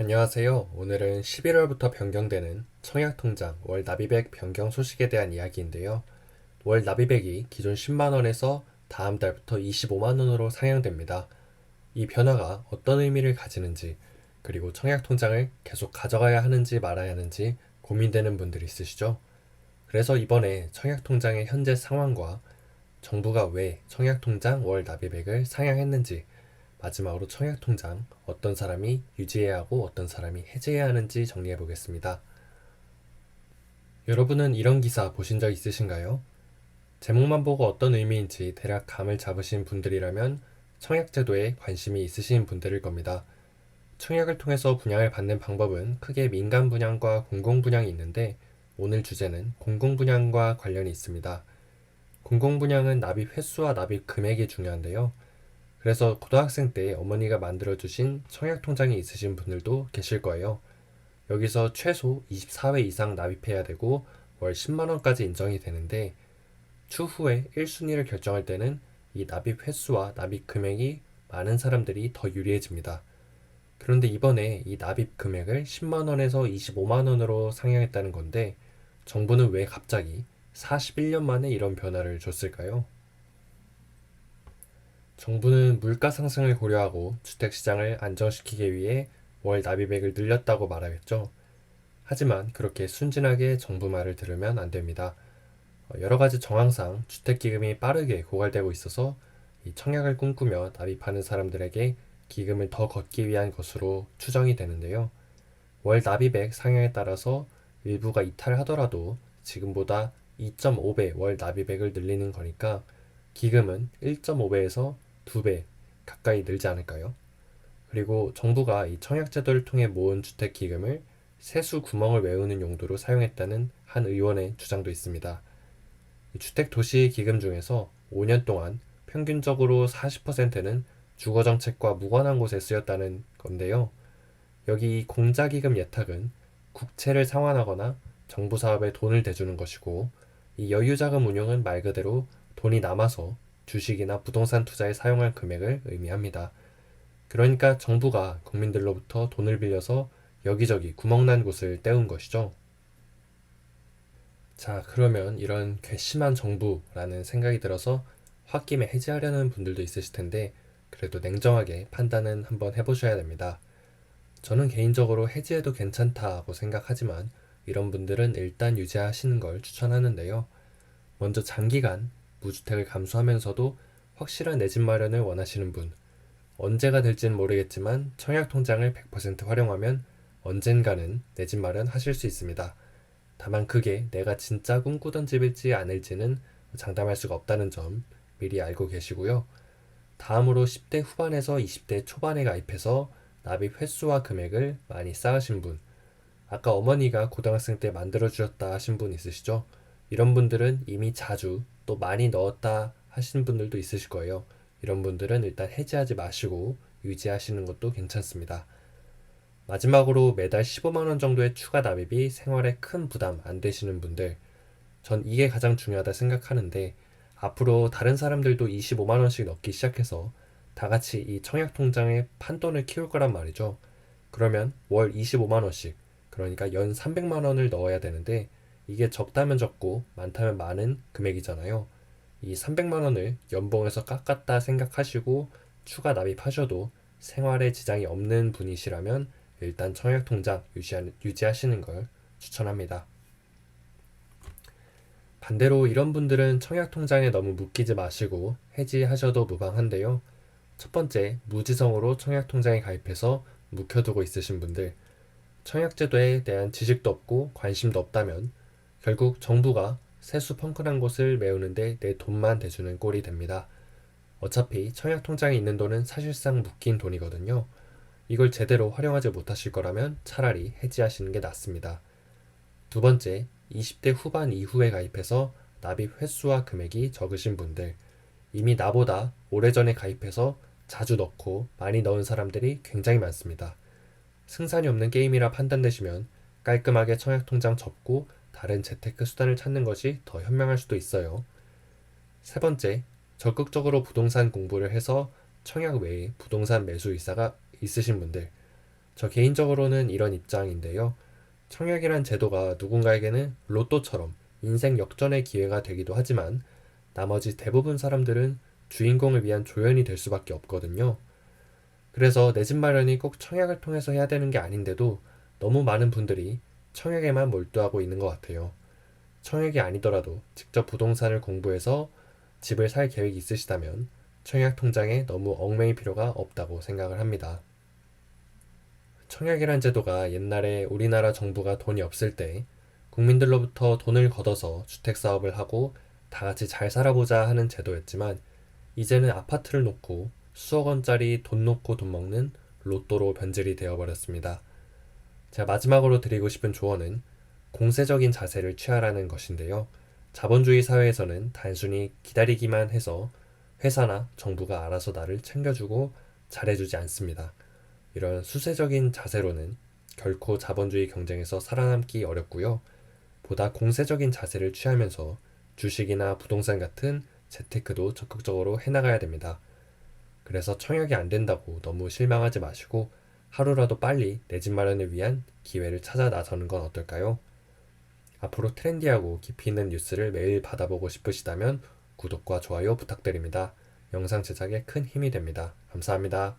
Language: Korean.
안녕하세요. 오늘은 11월부터 변경되는 청약통장 월 납입액 변경 소식에 대한 이야기인데요. 월 납입액이 기존 10만원에서 다음 달부터 25만원으로 상향됩니다. 이 변화가 어떤 의미를 가지는지, 그리고 청약통장을 계속 가져가야 하는지 말아야 하는지 고민되는 분들이 있으시죠? 그래서 이번에 청약통장의 현재 상황과 정부가 왜 청약통장 월 납입액을 상향했는지, 마지막으로 청약통장 어떤 사람이 유지해야 하고 어떤 사람이 해지해야 하는지 정리해 보겠습니다. 여러분은 이런 기사 보신 적 있으신가요? 제목만 보고 어떤 의미인지 대략 감을 잡으신 분들이라면 청약제도에 관심이 있으신 분들일 겁니다. 청약을 통해서 분양을 받는 방법은 크게 민간 분양과 공공 분양이 있는데 오늘 주제는 공공 분양과 관련이 있습니다. 공공 분양은 납입 횟수와 납입 금액이 중요한데요. 그래서 고등학생 때 어머니가 만들어주신 청약통장이 있으신 분들도 계실 거예요. 여기서 최소 24회 이상 납입해야 되고 월 10만원까지 인정이 되는데 추후에 1순위를 결정할 때는 이 납입 횟수와 납입 금액이 많은 사람들이 더 유리해집니다. 그런데 이번에 이 납입 금액을 10만원에서 25만원으로 상향했다는 건데 정부는 왜 갑자기 41년 만에 이런 변화를 줬을까요? 정부는 물가 상승을 고려하고 주택 시장을 안정시키기 위해 월 납입액을 늘렸다고 말하겠죠. 하지만 그렇게 순진하게 정부 말을 들으면 안 됩니다. 어, 여러 가지 정황상 주택 기금이 빠르게 고갈되고 있어서 이 청약을 꿈꾸며 납입하는 사람들에게 기금을 더 걷기 위한 것으로 추정이 되는데요. 월 납입액 상향에 따라서 일부가 이탈하더라도 지금보다 2.5배 월 납입액을 늘리는 거니까 기금은 1.5배에서 2배 가까이 늘지 않을까요? 그리고 정부가 이 청약제도를 통해 모은 주택 기금을 세수 구멍을 메우는 용도로 사용했다는 한 의원의 주장도 있습니다. 주택 도시 기금 중에서 5년 동안 평균적으로 40%는 주거 정책과 무관한 곳에 쓰였다는 건데요. 여기 공자 기금 예탁은 국채를 상환하거나 정부 사업에 돈을 대주는 것이고 이 여유 자금 운용은 말 그대로 돈이 남아서 주식이나 부동산 투자에 사용할 금액을 의미합니다. 그러니까 정부가 국민들로부터 돈을 빌려서 여기저기 구멍난 곳을 때운 것이죠. 자, 그러면 이런 괘씸한 정부라는 생각이 들어서 홧김에 해지하려는 분들도 있으실 텐데, 그래도 냉정하게 판단은 한번 해보셔야 됩니다. 저는 개인적으로 해지해도 괜찮다고 생각하지만, 이런 분들은 일단 유지하시는 걸 추천하는데요. 먼저 장기간 무주택을 감수하면서도 확실한 내 집 마련을 원하시는 분, 언제가 될지는 모르겠지만 청약 통장을 100% 활용하면 언젠가는 내 집 마련 하실 수 있습니다. 다만 그게 내가 진짜 꿈꾸던 집일지 아닐지는 장담할 수가 없다는 점 미리 알고 계시고요. 다음으로 10대 후반에서 20대 초반에 가입해서 납입 횟수와 금액을 많이 쌓으신 분, 아까 어머니가 고등학생 때 만들어주셨다 하신 분 있으시죠? 이런 분들은 이미 자주 또 많이 넣었다 하시는 분들도 있으실 거예요. 이런 분들은 일단 해지하지 마시고 유지하시는 것도 괜찮습니다. 마지막으로 매달 15만원 정도의 추가 납입이 생활에 큰 부담 안 되시는 분들, 전 이게 가장 중요하다 생각하는데, 앞으로 다른 사람들도 25만원씩 넣기 시작해서 다 같이 이 청약통장의 판돈을 키울 거란 말이죠. 그러면 월 25만원씩, 그러니까 연 300만원을 넣어야 되는데, 이게 적다면 적고 많다면 많은 금액이잖아요. 이 300만 원을 연봉에서 깎았다 생각하시고 추가 납입하셔도 생활에 지장이 없는 분이시라면 일단 청약 통장 유지하시는 걸 추천합니다. 반대로 이런 분들은 청약 통장에 너무 묶이지 마시고 해지하셔도 무방한데요. 첫 번째, 무지성으로 청약 통장에 가입해서 묵혀두고 있으신 분들, 청약제도에 대한 지식도 없고 관심도 없다면 결국 정부가 세수 펑크난 곳을 메우는데 내 돈만 대주는 꼴이 됩니다. 어차피 청약통장에 있는 돈은 사실상 묶인 돈이거든요. 이걸 제대로 활용하지 못하실 거라면 차라리 해지하시는 게 낫습니다. 두 번째, 20대 후반 이후에 가입해서 납입 횟수와 금액이 적으신 분들, 이미 나보다 오래전에 가입해서 자주 넣고 많이 넣은 사람들이 굉장히 많습니다. 승산이 없는 게임이라 판단되시면 깔끔하게 청약통장 접고 다른 재테크 수단을 찾는 것이 더 현명할 수도 있어요. 세 번째, 적극적으로 부동산 공부를 해서 청약 외에 부동산 매수 의사가 있으신 분들, 저 개인적으로는 이런 입장인데요. 청약이란 제도가 누군가에게는 로또처럼 인생 역전의 기회가 되기도 하지만 나머지 대부분 사람들은 주인공을 위한 조연이 될 수밖에 없거든요. 그래서 내 집 마련이 꼭 청약을 통해서 해야 되는 게 아닌데도 너무 많은 분들이 청약에만 몰두하고 있는 것 같아요. 청약이 아니더라도 직접 부동산을 공부해서 집을 살 계획이 있으시다면 청약 통장에 너무 얽매일 필요가 없다고 생각을 합니다. 청약이란 제도가 옛날에 우리나라 정부가 돈이 없을 때 국민들로부터 돈을 걷어서 주택 사업을 하고 다 같이 잘 살아보자 하는 제도였지만 이제는 아파트를 놓고 수억 원짜리 돈 놓고 돈 먹는 로또로 변질이 되어버렸습니다. 제가 마지막으로 드리고 싶은 조언은 공세적인 자세를 취하라는 것인데요. 자본주의 사회에서는 단순히 기다리기만 해서 회사나 정부가 알아서 나를 챙겨주고 잘해주지 않습니다. 이런 수세적인 자세로는 결코 자본주의 경쟁에서 살아남기 어렵고요. 보다 공세적인 자세를 취하면서 주식이나 부동산 같은 재테크도 적극적으로 해나가야 됩니다. 그래서 청약이 안 된다고 너무 실망하지 마시고 하루라도 빨리 내 집 마련을 위한 기회를 찾아 나서는 건 어떨까요? 앞으로 트렌디하고 깊이 있는 뉴스를 매일 받아보고 싶으시다면 구독과 좋아요 부탁드립니다. 영상 제작에 큰 힘이 됩니다. 감사합니다.